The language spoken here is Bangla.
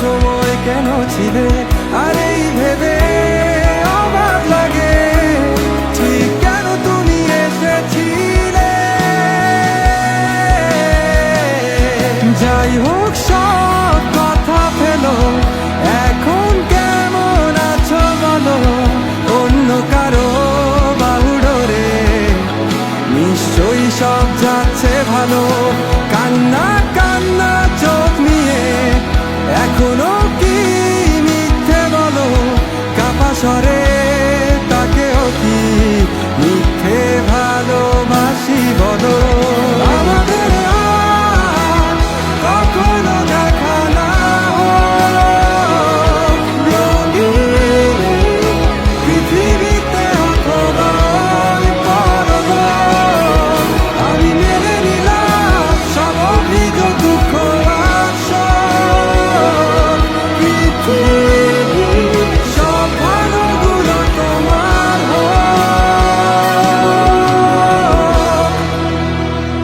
সময় কেন ছিলে? আর এই ভেবে অবাক লাগে। ঠিক কেন তুমি এসেছিলে? যাই হোক, সব কথা ফেলো। এখন কেমন আছো বলো? অন্য কারও বাহুডোরে। নিশ্চয়ই সব যাচ্ছে ভালো। কান্না কান্না